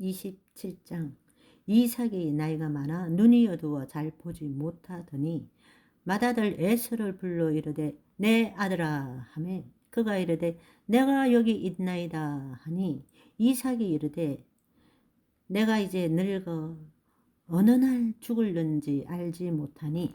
27장. 이삭이 나이가 많아 눈이 어두워 잘 보지 못하더니 맏아들 에스를 불러 이르되 내 아들아 하매 그가 이르되 내가 여기 있나이다 하니 이삭이 이르되 내가 이제 늙어 어느 날 죽을는지 알지 못하니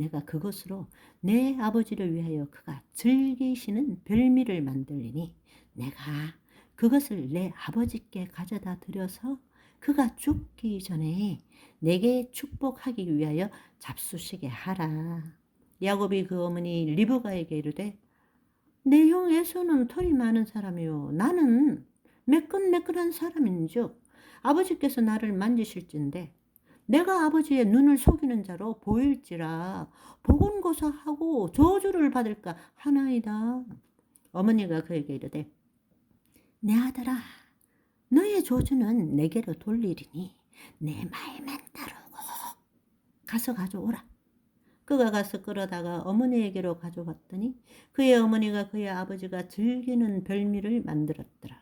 내가 그것으로 내 아버지를 위하여 그가 즐기시는 별미를 만들리니 내가 그것을 내 아버지께 가져다 드려서 그가 죽기 전에 내게 축복하기 위하여 잡수시게 하라. 야곱이 그 어머니 리브가에게 이르되 내 형 에서는 털이 많은 사람이요 나는 매끈매끈한 사람인즉 아버지께서 나를 만지실진데 내가 아버지의 눈을 속이는 자로 보일지라 보건고사하고 저주를 받을까 하나이다. 어머니가 그에게 이르되 내 아들아 너의 저주는 내게로 돌리리니 내 말만 따르고 가서 가져오라. 그가 가서 끌어다가 어머니에게로 가져갔더니 그의 어머니가 그의 아버지가 즐기는 별미를 만들었더라.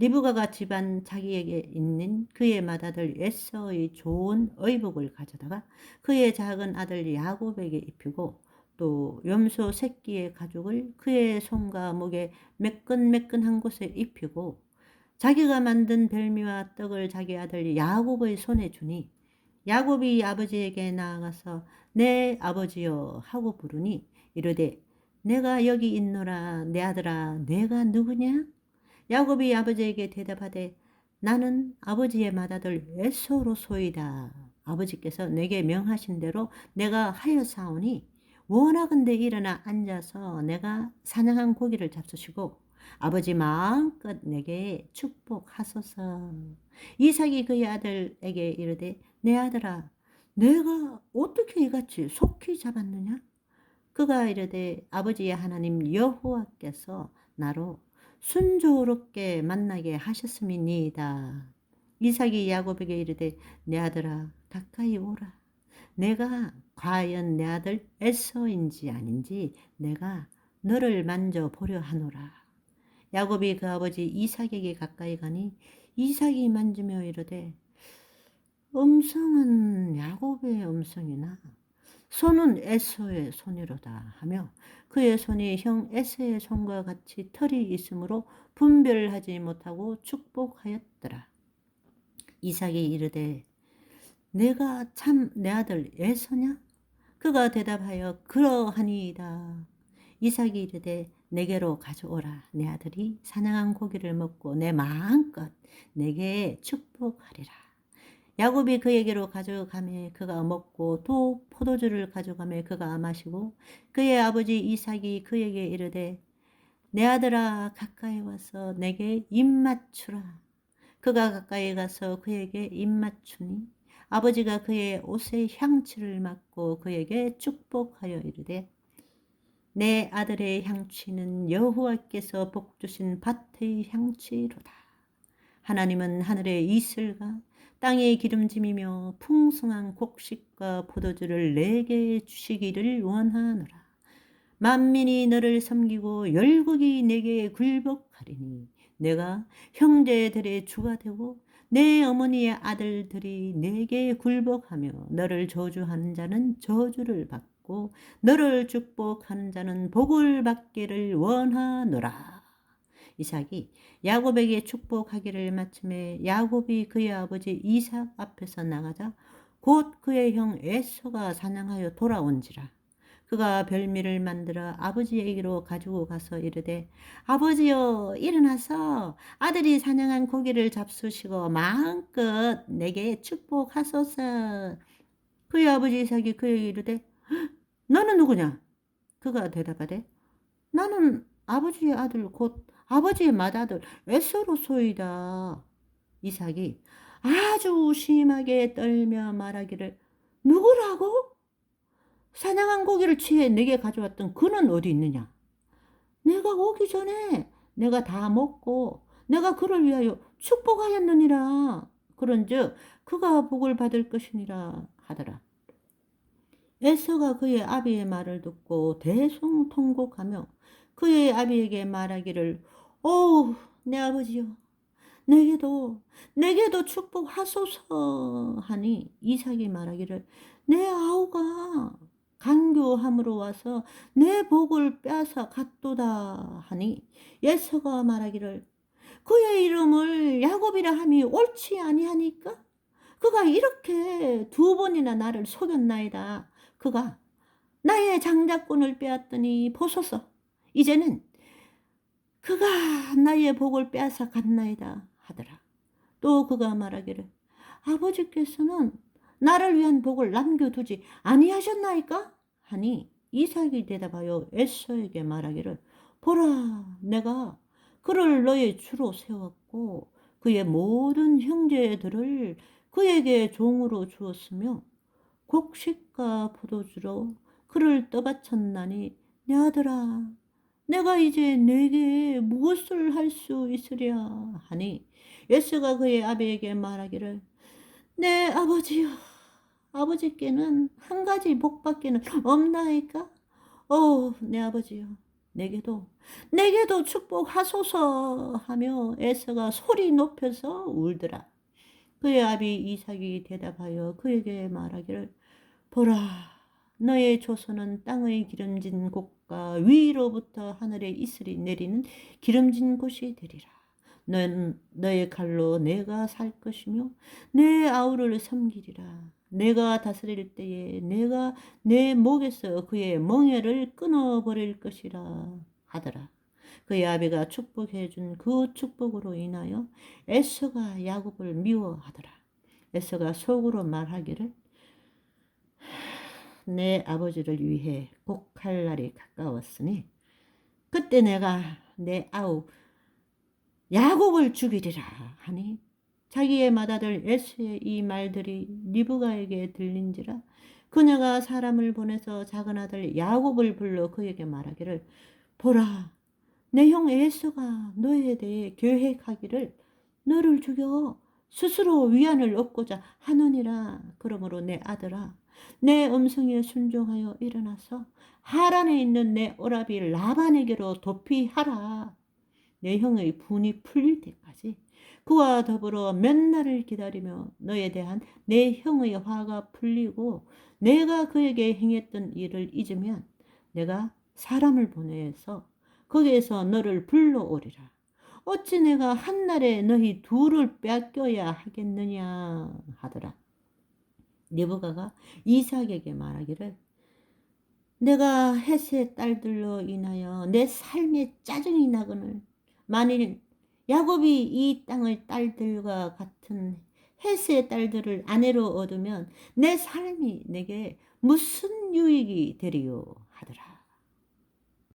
리브가가 집안 자기에게 있는 그의 맏아들 에서의 좋은 의복을 가져다가 그의 작은 아들 야곱에게 입히고 또 염소 새끼의 가죽을 그의 손과 목에 매끈매끈한 곳에 입히고 자기가 만든 별미와 떡을 자기 아들 야곱의 손에 주니 야곱이 아버지에게 나아가서 내 아버지여 하고 부르니 이르되 내가 여기 있노라 내 아들아 내가 누구냐 야곱이 아버지에게 대답하되 나는 아버지의 맏아들 에서로소이다. 아버지께서 내게 명하신 대로 내가 하여사오니 원하건대 일어나 앉아서 내가 사냥한 고기를 잡수시고 아버지 마음껏 내게 축복하소서. 이삭이 그의 아들에게 이르되 내 아들아 내가 어떻게 이같이 속히 잡았느냐? 그가 이르되 아버지의 하나님 여호와께서 나로 순조롭게 만나게 하셨음이니이다. 이삭이 야곱에게 이르되 내 아들아 가까이 오라. 내가 과연 내 아들 에서인지 아닌지 내가 너를 만져 보려 하노라. 야곱이 그 아버지 이삭에게 가까이 가니 이삭이 만지며 이르되 음성은 야곱의 음성이나 손은 에서의 손이로다 하며 그의 손이 형 에서의 손과 같이 털이 있으므로 분별하지 못하고 축복하였더라. 이삭이 이르되 내가 참 내 아들 에서냐? 그가 대답하여 그러하니이다. 이삭이 이르되 내게로 가져오라. 내 아들이 사냥한 고기를 먹고 내 마음껏 내게 축복하리라. 야곱이 그에게로 가져가매 그가 먹고 또 포도주를 가져가매 그가 마시고 그의 아버지 이삭이 그에게 이르되 내 아들아 가까이 와서 내게 입 맞추라. 그가 가까이 가서 그에게 입 맞추니 아버지가 그의 옷의 향취를 맡고 그에게 축복하여 이르되 내 아들의 향취는 여호와께서 복 주신 밭의 향취로다. 하나님은 하늘의 이슬과 땅의 기름짐이며 풍성한 곡식과 포도주를 내게 주시기를 원하노라. 만민이 너를 섬기고 열국이 내게 굴복하리니 내가 형제들의 주가 되고 내 어머니의 아들들이 내게 굴복하며 너를 저주하는 자는 저주를 받고 너를 축복하는 자는 복을 받기를 원하노라. 이삭이 야곱에게 축복하기를 마침에 야곱이 그의 아버지 이삭 앞에서 나가자 곧 그의 형 에서가 사냥하여 돌아온지라. 그가 별미를 만들어 아버지에게로 가지고 가서 이르되 아버지여 일어나서 아들이 사냥한 고기를 잡수시고 마음껏 내게 축복하소서. 그의 아버지 이삭이 그에게 이르되 "헉, 너는 누구냐? 그가 대답하되 나는 아버지의 아들 곧 아버지의 맏아들 에서로소이다 이삭이 아주 심하게 떨며 말하기를 누구라고? 사냥한 고기를 취해 내게 가져왔던 그는 어디 있느냐? 내가 오기 전에 내가 다 먹고 내가 그를 위하여 축복하였느니라. 그런즉 그가 복을 받을 것이니라 하더라. 에서가 그의 아비의 말을 듣고 대성통곡하며 그의 아비에게 말하기를 오 내 아버지여 내게도 내게도 축복하소서 하니 이삭이 말하기를 내 아우가 간교함으로 와서 내 복을 빼앗아 갔도다 하니 예서가 말하기를 그의 이름을 야곱이라 함이 옳지 아니하니까 그가 이렇게 두 번이나 나를 속였나이다. 그가 나의 장자권을 빼앗더니 보소서. 이제는 그가 나의 복을 빼앗아 갔나이다 하더라 또 그가 말하기를 아버지께서는 나를 위한 복을 남겨두지 아니하셨나이까? 하니 이삭이 대답하여 에서에게 말하기를 보라 내가 그를 너의 주로 세웠고 그의 모든 형제들을 그에게 종으로 주었으며 곡식과 포도주로 그를 떠받쳤나니 내 아들아 내가 이제 내게 무엇을 할 수 있으랴 하니 예스가 그의 아비에게 말하기를 내 아버지여 아버지께는 한 가지 복밖에는 없나이까? 어, 내 아버지여, 내게도 내게도 축복하소서 하며 에서가 소리 높여서 울더라. 그의 아비 이삭이 대답하여 그에게 말하기를 보라, 너의 조선은 땅의 기름진 곳 과 위로부터 하늘에 이슬이 내리는 기름진 곳이 되리라. 넌 너의 칼로 내가 살 것이며 내 아우를 섬기리라. 내가 다스릴 때에 내가 내 목에서 그의 멍에를 끊어버릴 것이라 하더라. 그의 아비가 축복해 준 그 축복으로 인하여 에서가 야곱을 미워하더라. 에서가 속으로 말하기를 내 아버지를 위해 복할 날이 가까웠으니 그때 내가 내 아우 야곱을 죽이리라 하니 자기의 맏아들 에스의 이 말들이 리브가에게 들린지라 그녀가 사람을 보내서 작은 아들 야곱을 불러 그에게 말하기를 보라 내 형 에스가 너에 대해 계획하기를 너를 죽여 스스로 위안을 얻고자 하느니라. 그러므로 내 아들아 내 음성에 순종하여 일어나서 하란에 있는 내 오라비 라반에게로 도피하라 내 형의 분이 풀릴 때까지 그와 더불어 몇 날을 기다리며 너에 대한 내 형의 화가 풀리고 내가 그에게 행했던 일을 잊으면 내가 사람을 보내서 거기에서 너를 불러오리라. 어찌 내가 한날에 너희 둘을 뺏겨야 하겠느냐 하더라. 리브가가 이삭에게 말하기를 내가 햇의 딸들로 인하여 내 삶에 짜증이 나거늘 만일 야곱이 이 땅을 딸들과 같은 햇의 딸들을 아내로 얻으면 내 삶이 내게 무슨 유익이 되리요.